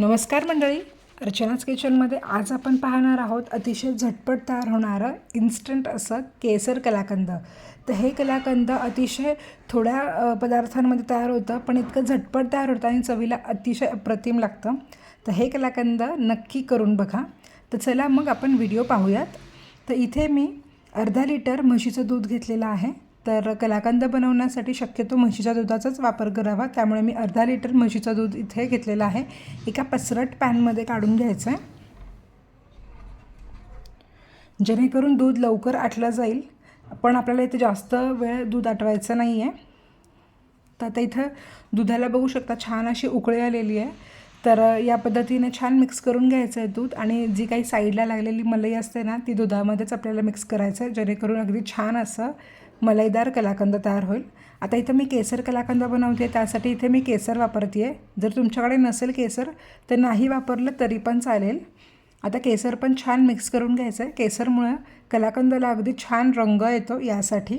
नमस्कार मंडळी. अर्चनाच किचनमध्ये आज आपण पाहणार आहोत अतिशय झटपट तयार होणारं इन्स्टंट असं केसर कलाकंद. तर हे कलाकंद अतिशय थोड्या पदार्थांमध्ये तयार होतं पण इतकं झटपट तयार होतं आणि चवीला अतिशय अप्रतिम लागतं. तर हे कलाकंद नक्की करून बघा. तर चला मग आपण व्हिडिओ पाहूयात. तर इथे मी अर्धा लिटर म्हशीचं दूध घेतलेलं आहे. तर कलाकंद बनवण्यासाठी शक्यतो म्हशीच्या दुधाचाच वापर करावा. त्यामुळे मी अर्धा लिटर म्हशीचं दूध इथे घेतलेलं आहे. एका पसरट पॅनमध्ये काढून घ्यायचं आहे जेणेकरून दूध लवकर आटलं जाईल. पण आपल्याला इथे जास्त वेळ दूध आटवायचं नाही आहे तर आता इथं दुधाला बघू शकता छान अशी उकळी आलेली आहे. तर या पद्धतीने छान मिक्स करून घ्यायचं आहे दूध. आणि जी काही साईडला लागलेली मलई असते ना ती दुधामध्येच आपल्याला मिक्स करायचं आहे जेणेकरून अगदी छान असं मलाईदार कलाकंद तयार होईल. आता इथं मी केसर कलाकंद बनवते त्यासाठी इथे मी केसर वापरते आहे जर तुमच्याकडे नसेल केसर तर नाही वापरलं तरी पण चालेल. आता केसर पण छान मिक्स करून घ्यायचं आहे केसरमुळं कलाकंदाला अगदी छान रंग येतो यासाठी.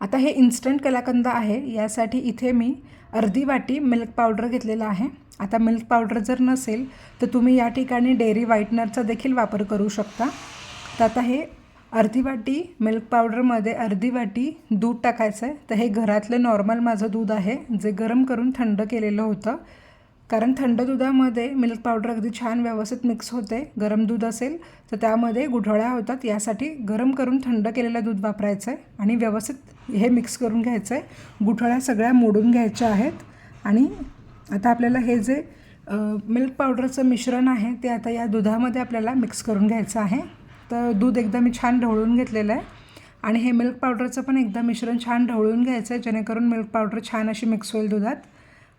आता हे इन्स्टंट कलाकंद आहे. यासाठी इथे मी अर्धी वाटी मिल्क पावडर घेतलेला आहे. आता मिल्क पावडर जर नसेल तर तुम्ही या ठिकाणी डेअरी व्हाईटनरचा देखील वापर करू शकता. तर आता हे अर्धी वाटी मिल्क पावडरमध्ये अर्धी वाटी दूध टाकायचं आहे. तर हे घरातलं नॉर्मल माझं दूध आहे जे गरम करून थंड केलेलं होतं. कारण थंड दुधामध्ये मिल्क पावडर अगदी छान व्यवस्थित मिक्स होते गरम दूध असेल तर त्यामध्ये गुठळ्या होतात. यासाठी गरम करून थंड केलेलं दूध वापरायचं आहे आणि व्यवस्थित हे मिक्स करून घ्यायचं आहे. गुठळ्या सगळ्या मोडून घ्यायच्या आहेत. आणि आता आपल्याला हे जे मिल्क पावडरचं मिश्रण आहे ते आता या दुधामध्ये आपल्याला मिक्स करून घ्यायचं आहे. तर दूध एकदा मी छान ढवळून घेतलेलं आहे. आणि हे मिल्क पावडरचं पण एकदा मिश्रण छान ढवळून घ्यायचं आहे जेणेकरून मिल्क पावडर छान अशी मिक्स होईल दुधात.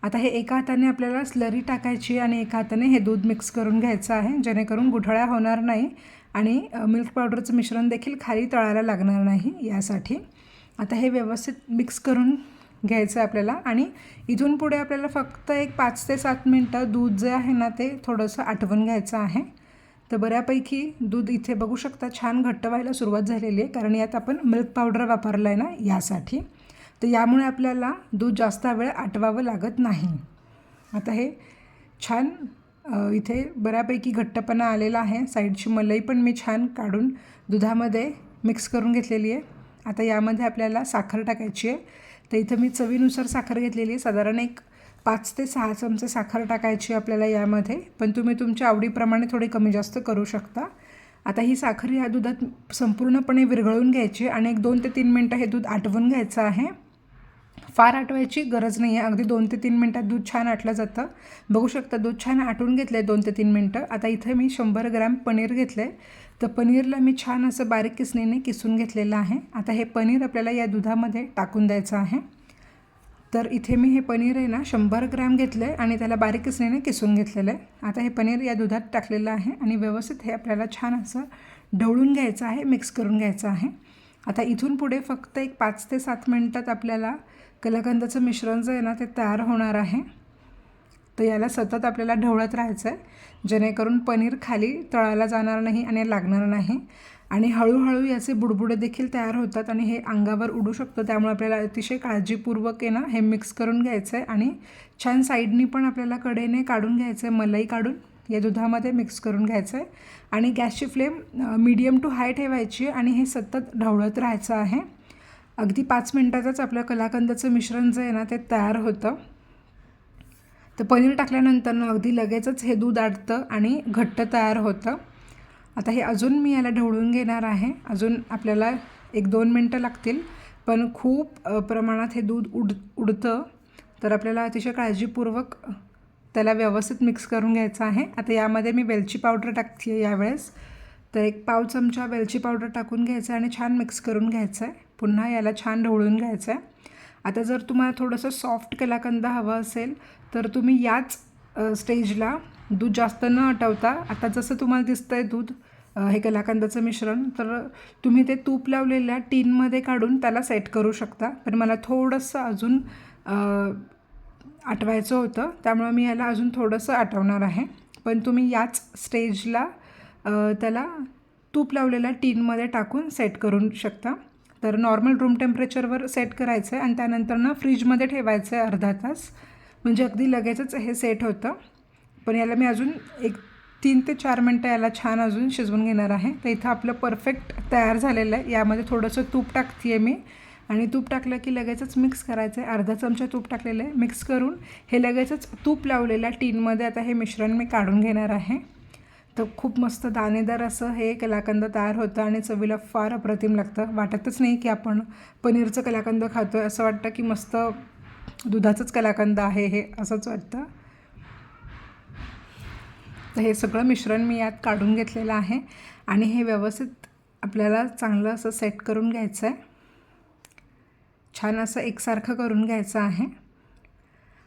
आता हे एका हाताने आपल्याला स्लरी टाकायची आणि एका हाताने हे दूध मिक्स करून घ्यायचं आहे जेणेकरून गुठळ्या होणार नाही. आणि मिल्क पावडरचं मिश्रण देखील खाली तळायला लागणार नाही यासाठी. आता हे व्यवस्थित मिक्स करून घ्यायचं आहे आपल्याला. आणि इथून पुढे आपल्याला फक्त एक पाच ते सात मिनटं दूध जे आहे ना ते थोडंसं आटवून घ्यायचं आहे. तर बऱ्यापैकी दूध इथे बघू शकता छान घट्ट व्हायला सुरुवात झालेली आहे. कारण यात आपण मिल्क पावडर वापरला आहे ना यासाठी. तर यामुळे आपल्याला दूध जास्त वेळ आटवावं लागत नाही. आता हे छान इथे बऱ्यापैकी घट्टपणा आलेला आहे. साईडची मलई पण मी छान काढून दुधामध्ये मिक्स करून घेतलेली आहे. आता यामध्ये आपल्याला साखर टाकायची आहे. तर इथं मी चवीनुसार साखर घेतलेली आहे. साधारण एक पाच ते सहा चमचे साखर टाकायची आपल्याला यामध्ये पण तुम्ही तुमच्या आवडीप्रमाणे थोडी कमी जास्त करू शकता. आता ही साखर या दुधात संपूर्णपणे विरघळून घ्यायची आणि एक दोन ते तीन मिनटं हे दूध आटवून घ्यायचं आहे. फार आटवायची गरज नाही आहे अगदी दोन ते तीन मिनटात दूध छान आटलं जातं. बघू शकता दूध छान आटून घेतलं आहे दोन ते तीन मिनटं. आता इथे मी शंभर ग्रॅम पनीर घेतलं आहे तर पनीरला मी छान असं बारीक किसणीने किसून घेतलेलं आहे. आता हे पनीर आपल्याला या दुधामध्ये टाकून द्यायचं आहे. तर इथे मी हे पनीर आहे ना शंभर ग्रॅम घेतलं आहे आणि त्याला बारीक किसणीने किसून घेतलेलं आहे. आता हे पनीर या दुधात टाकलेलं आहे आणि व्यवस्थित हे आपल्याला छान असं ढवळून घ्यायचं आहे मिक्स करून घ्यायचं आहे. आता इथून पुढे फक्त एक पाच ते सात मिनटात आपल्याला कलाकंदाचं मिश्रण जे आहे ना ते तयार होणार आहे. तर याला सतत आपल्याला ढवळत राहायचं आहे जेणेकरून पनीर खाली तळायला जाणार नाही आणि लागणार नाही. आणि हळूहळू याचे बुडबुडे देखील तयार होतात आणि हे अंगावर उडू शकतं. त्यामुळे आपल्याला अतिशय काळजीपूर्वक आहे ना हे मिक्स करून घ्यायचं आहे आणि छान साईडनी पण आपल्याला कडेने काढून घ्यायचं आहे मलाई काढून. या दुधामध्ये मिक्स करून घ्यायचं आहे आणि गॅसची फ्लेम मीडियम टू हाय ठेवायची आणि हे सतत ढवळत राहायचं आहे. अगदी पाच मिनटातच आपलं कलाकंदाचं मिश्रण जे आहे ना ते तयार होतं. तर पनीर टाकल्यानंतर अगदी लगेचच हे दूध आटतं आणि घट्ट तयार होतं. आता हे अजून मी याला ढवळून घेणार आहे. अजून आपल्याला एक दोन मिनटं लागतील. पण खूप प्रमाणात हे दूध उड उडतं. तर आपल्याला अतिशय काळजीपूर्वक त्याला व्यवस्थित मिक्स करून घ्यायचं आहे. आता यामध्ये मी वेलची पावडर टाकते आहे यावेळेस. तर एक पाव चमचा वेलची पावडर टाकून घ्यायचं आहे आणि छान मिक्स करून घ्यायचं आहे पुन्हा याला छान ढवळून घ्यायचं आहे आता जर तुम्हाला थोडंसं सॉफ्ट कलाकंद हवं असेल तर तुम्ही याच स्टेजला दूध जास्त न आटवता आता जसं तुम्हाला दिसतं आहे दूध हे कलाकंदाचं मिश्रण तर तुम्ही ते तूप लावलेल्या टीनमध्ये काढून त्याला सेट करू शकता. पण मला थोडंसं अजून आटवायचं होतं. त्यामुळे मी याला अजून थोडंसं आटवणार आहे. पण तुम्ही याच स्टेजला त्याला तूप लावलेल्या टीनमध्ये टाकून सेट करू शकता. तर नॉर्मल रूम टेम्परेचरवर सेट करायचं आहे आणि त्यानंतर ना फ्रीजमध्ये ठेवायचं आहे अर्धा तास. म्हणजे अगदी लगेचच हे सेट होतं. पण याला मी अजून एक तीन ते चार मिनटं याला छान अजून शिजवून घेणार आहे. तर इथं आपलं परफेक्ट तयार झालेलं आहे. यामध्ये थोडंसं तूप टाकते आहे मी. आणि तूप टाकलं की लगेचच मिक्स करायचं आहे. अर्धा चमचा तूप टाकलेलं आहे. मिक्स करून हे लगेचच तूप लावलेल्या टीनमध्ये आता हे मिश्रण मी काढून घेणार आहे. तर खूप मस्त दाणेदार असं हे कलाकंद तयार होतं आणि चवीला फार अप्रतिम लागतं. वाटतच नाही की आपण पनीरचं कलाकंद खातो आहे असं वाटतं की मस्त दुधाचंच कलाकंद आहे हे असंच वाटतं. तर हे सगळं मिश्रण मी यात काढून घेतलेलं आहे. आणि हे व्यवस्थित आपल्याला चांगलं असं सेट करून घ्यायचं आहे छान असं एकसारखं करून घ्यायचं आहे.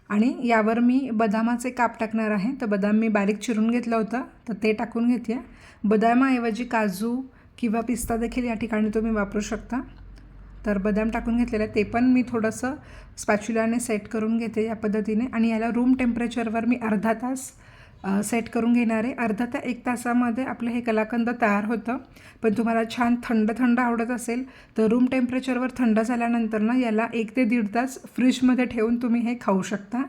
आणि यावर मी बदामाचे काप टाकणार आहे. तर बदाम मी बारीक चिरून घेतलं होतं. तर ते टाकून घेते. बदामाऐवजी काजू किंवा पिस्ता देखील या ठिकाणी तुम्ही वापरू शकता. तर बदाम टाकून घेतलेलं आहे ते पण मी थोडंसं स्पॅच्युलाने सेट करून घेते या पद्धतीने. आणि याला रूम टेम्परेचरवर मी अर्धा तास सेट करून घेणार आहे. अर्धा ता एक तासामध्ये आपलं हे कलाकंद तयार होतं. पण तुम्हाला छान थंड थंड आवडत असेल तर रूम टेम्परेचरवर थंड झाल्यानंतर ना याला एक ते दीड तास फ्रीजमध्ये ठेवून तुम्ही हे खाऊ शकता.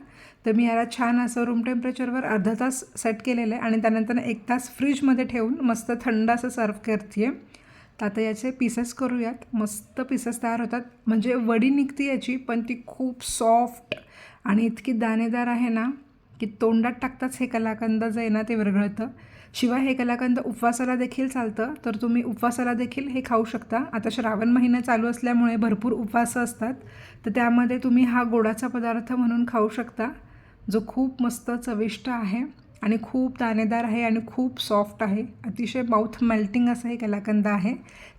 तर मी याला छान असं रूम टेम्परेचरवर अर्धा तास सेट केलेलं आहे आणि त्यानंतर एक तास फ्रीजमध्ये ठेवून मस्त थंड असं सर्व करते आहे तर आता याचे पीसेस करूयात. मस्त पीसेस तयार होतात. म्हणजे वडी निघते याची पण ती खूप सॉफ्ट आणि इतकी दाणेदार आहे ना की तोंडात टाकताच हे कलाकंद जे आहे ना ते विरघळतं. शिवाय हे कलाकंद उपवासाला देखील चालतं तर तुम्ही उपवासाला देखील हे खाऊ शकता. आता श्रावण महिना चालू असल्यामुळे भरपूर उपवास असतात तर त्यामध्ये तुम्ही हा गोडाचा पदार्थ म्हणून खाऊ शकता जो खूप मस्त चविष्ट आहे आणि खूप दाणेदार आहे आणि खूप सॉफ्ट आहे. अतिशय माउथ मेल्टिंग असं हे कलाकंद आहे.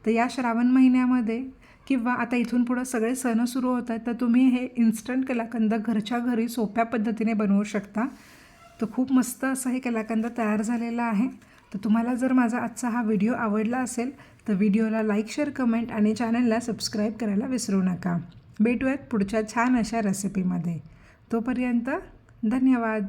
तर या श्रावण महिन्यामध्ये किंवा आता इथून पुढं सगळे सण सुरू होत आहेत तर तुम्ही हे इन्स्टंट कलाकंद घरच्या घरी सोप्या पद्धतीने बनवू शकता. तर खूप मस्त असं हे कलाकंद तयार झालेलं आहे. तर तुम्हाला जर माझा आजचा हा व्हिडिओ आवडला असेल तर व्हिडिओला लाईक शेअर कमेंट आणि चॅनलला सबस्क्राईब करायला विसरू नका. भेटूयात पुढच्या छान अशा रेसिपीमध्ये तोपर्यंत धन्यवाद.